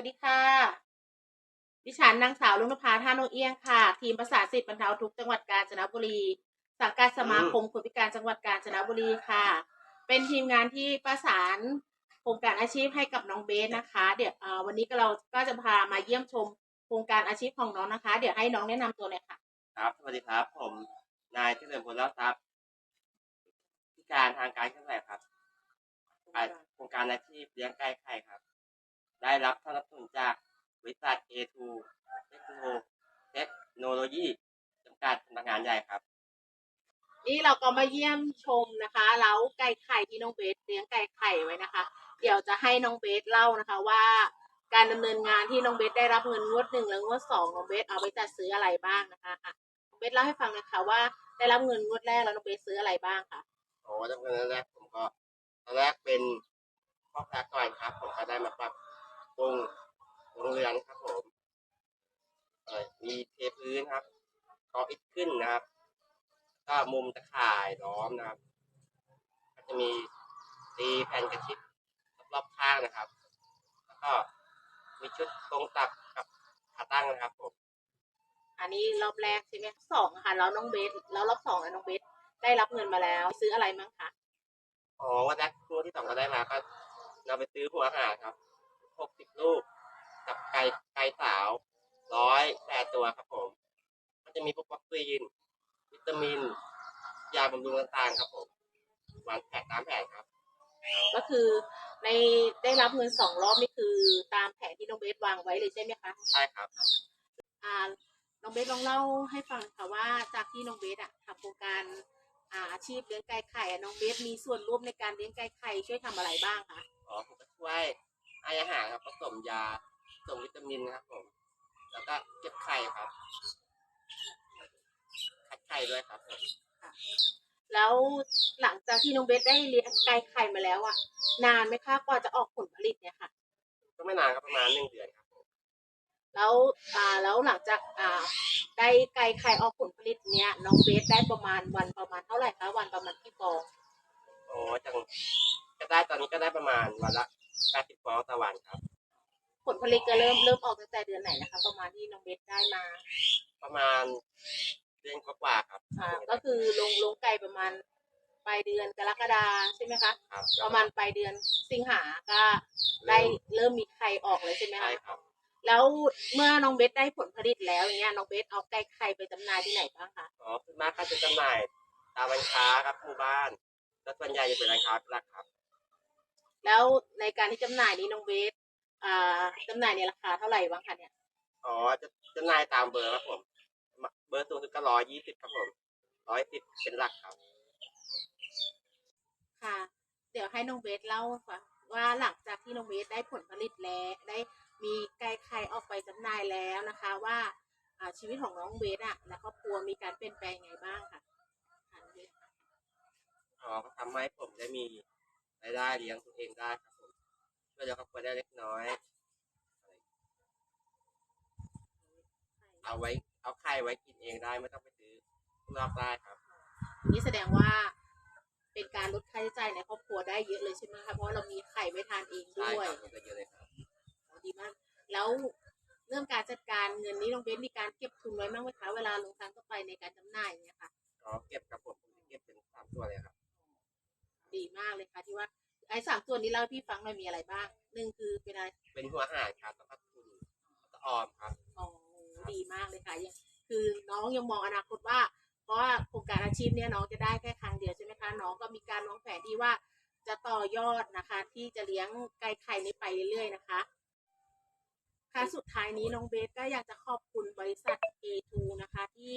วัสดีค่ะ ดิฉันนางสาวลุงนภาท่าโนเอียงค่ะ ทีมประสานสิทธิ์บรรเทาทุกข์จังหวัดกาญจนบุรี สังกัดสมาคมคนพิการจังหวัดกาญจนบุรีค่ะ เป็นทีมงานที่ประสานโครงการอาชีพให้กับน้องเบสนะคะ เดี๋ยวเอ่อวันนี้ก็เราก็จะพามาเยี่ยมชมโครงการอาชีพของน้องนะคะ เดี๋ยวให้น้องแนะนำตัวหน่อยค่ะ ครับสวัสดีครับ ผมนายเฉลิมพลเล่าทรัพย์พิการทางการเคลื่อนไหวครับอ่าโครงการอาชีพเลี้ยงไก่ไข่ครับ ได้รับสนับสนุนจากบริษัท A2 เทคโนเทคโนโลยีจำกัดพนักงานใหญ่ครับ นี่เราก็มาเยี่ยมชมนะคะเล้าไก่ไข่ที่น้องเบสเลี้ยงไก่ไข่ไว้นะคะ เดี๋ยวจะให้น้องเบสเล่านะคะว่าการดำเนินงานที่น้องเบสได้รับเงินงวดหนึ่งและงวดสองน้องเบสเอาไปจัดซื้ออะไรบ้างนะคะอะน้องเบสเล่าให้ฟังหนะคะว่าได้รับเงินงวดแรกแล้วน้องเบสซื้ออะไรบ้างค่ะโอ้ตั้งแต่แรกผมก็ตอนแรกเป็นพ่อค้าก่อนครับ ผมก็ได้มาปรับ ปรุงโรงเรือนครับผมเอ่อมีเทพื้นครับก่ออิฐขึ้นนะครับ ก็มุมตะข่ายล้อมนะครับ ก็จะมีตีแผ่นกระชิดรอบๆข้างนะครับ แล้วก็มีชุดตรงตับกับขาตั้งนะครับผม อันนี้รอบแรกใช่ไหมสองค่ะ แล้วน้องเบสแล้วรอบสองแล้วน้องเบสได้รับเงินมาแล้ว ซื้ออะไรมั้งคะ อ๋อวันแรกคู่ที่สองก็ได้มาก็เราไปซื้อหัวอาหารครับ หกสิบลูก กับไก่ไก่สาวร้อยแปดตัวครับผม มันจะมีพวกวัคซีน วิตามิน ยาบำรุงต่างๆครับผมวางแผนตามแผนครับ ก็คือในได้รับเงินสองรอบนี่คือตามแผนที่น้องเบสวางไว้เลยใช่ไหมคะใช่ครับอ่าน้องเบสลองเล่าให้ฟังค่ะว่าจากที่น้องเบสอะทำโครงการอ่าอาชีพเลี้ยงไก่ไข่อะน้องเบสมีส่วนร่วมในการเลี้ยงไก่ไข่ช่วยทำอะไรบ้างคะ อ๋อผมก็ช่วย ให้อาหารครับผสมยาส่งวิตามินครับ ผม แล้วก็เก็บไข่ครับ คัดไข่ด้วยครับผมแล้วหลังจากที่น้องเบสได้เลี้ยงไก่ไข่มาแล้วอะนานไหมคะกว่าจะออกผลผลิตเนี่ยค่ะ ก็ไม่นานครับประมาณหนึ่งเดือนครับผมแล้วอ่าแล้วหลังจากอ่าได้ไก่ไข่ออกผลผลิตเนี่ยน้องเบสได้ประมาณวันประมาณเท่าไหร่คะวันประมาณกี่ฟองอ๋อจังก็ได้ตอนนี้ก็ได้ประมาณวันละ แปดสิบฟองต่อวันครับ ผลผลิตก็เริ่มเริ่มออกตั้งแต่เดือนไหนนะคะ ประมาณที่น้องเบสได้มาประมาณเดือนกว่าๆครับอ่าก็คือลงลงไก่ประมาณปลายเดือนกรกฎาใช่ไหมคะ ครับประมาณปลายเดือนสิงหาก็ได้เริ่มมีไข่ออกเลยใช่ไหมใช่คะครับ แล้วเมื่อน้องเบสได้ผลผลิตแล้วอย่างเงี้ยน้องเบสเอาไก่ไข่ไปจำหน่ายที่ไหนบ้างคะอ๋อส่วนมากก็จะจำหน่ายตามร้านค้าครับหมู่บ้าน แล้วส่วนใหญ่จะเป็นร้านค้าเป็นหลักครับ แล้วในการที่จำหน่ายนี้น้องเบสอ่าจำหน่ายในราคาเท่าไหร่บ้างคะเนี่ยอ๋อจะจำหน่ายตามเบอร์ครับผม เบอร์สูงสุดก็ร้อยยี่สิบครับผมร้อยสิบเป็นหลักครับ ค่ะ เดี๋ยวให้น้องเบสเล่าค่ะว่าหลังจากที่น้องเบสได้ผลผลิตแล้วได้มีไก่ไข่ออกไปจำหน่ายแล้วนะคะ ว่าอ่าชีวิตของน้องเบสอะและครอบครัวมีการเปลี่ยนแปลงยังไงบ้างค่ะค่ะน้องเบสอ๋อก็ทำให้ผมได้มี รายได้เลี้ยงตัวเองได้ครับผมช่วยเหลือครอบครัวได้เล็กน้อย เอาไว้ เอาไข่ไว้กินเองได้ไม่ต้องไปซื้อข้างนอกได้ครับ นี่แสดงว่าเป็นการลดค่าใช้จ่ายในครอบครัวได้เยอะเลยใช่ไหมคะเพราะเรามีไข่ไว้ทานเองใช่ด้วยครับมันก็เยอะเลยครับ อ๋อดีมาก แล้วเรื่องการจัดการเงินนี้น้องเบสมีการเก็บทุนไว้บ้างไหมคะเวลาลงทุนเข้าไปในการจำหน่ายเนี่ยค่ะ ว่าไอ้สามส่วนนี้เล่าให้พี่ฟังหน่อยมีอะไรบ้างหนึ่งคือเป็นอะไรเป็นหัวอาหารครับแล้วก็ทุนแล้วก็ออมครับ อ๋อดีมากเลยค่ะยังคือน้องยังมองอนาคตว่า เพราะว่าโครงการอาชีพเนี่ยน้องจะได้แค่ครั้งเดียวใช่ไหมคะน้องก็มีการวางแผนที่ว่าจะต่อยอดนะคะ ที่จะเลี้ยงไก่ไข่นี้ไปเรื่อยๆนะคะ ค่ะสุดท้ายนี้น้องเบสก็อยากจะขอบคุณบริษัท A2 นะคะ ที่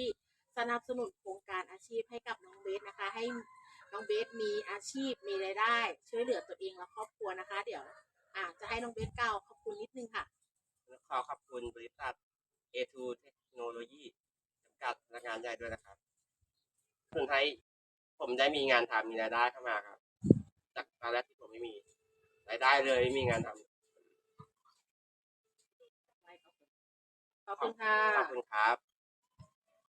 สนับสนุนโครงการอาชีพให้กับน้องเบสนะคะ ให้ น้องเบสมีอาชีพมีรายได้ ช่วยเหลือตัวเองและครอบครัวนะคะ เดี๋ยวอาจะให้น้องเบสกล่าวขอบคุณนิดนึงค่ะแล้วขอขอบคุณบริษัท A2 เทคโนโลยีจำกัดพนักงานใหญ่ด้วยนะครับถึงให้ผมได้มีงานทำมีรายได้เข้ามาครับ จากตอนแรกที่ผมไม่มี รายได้เลยไม่มีงานทำขอบคุณค่ะ ขอบคุณครับ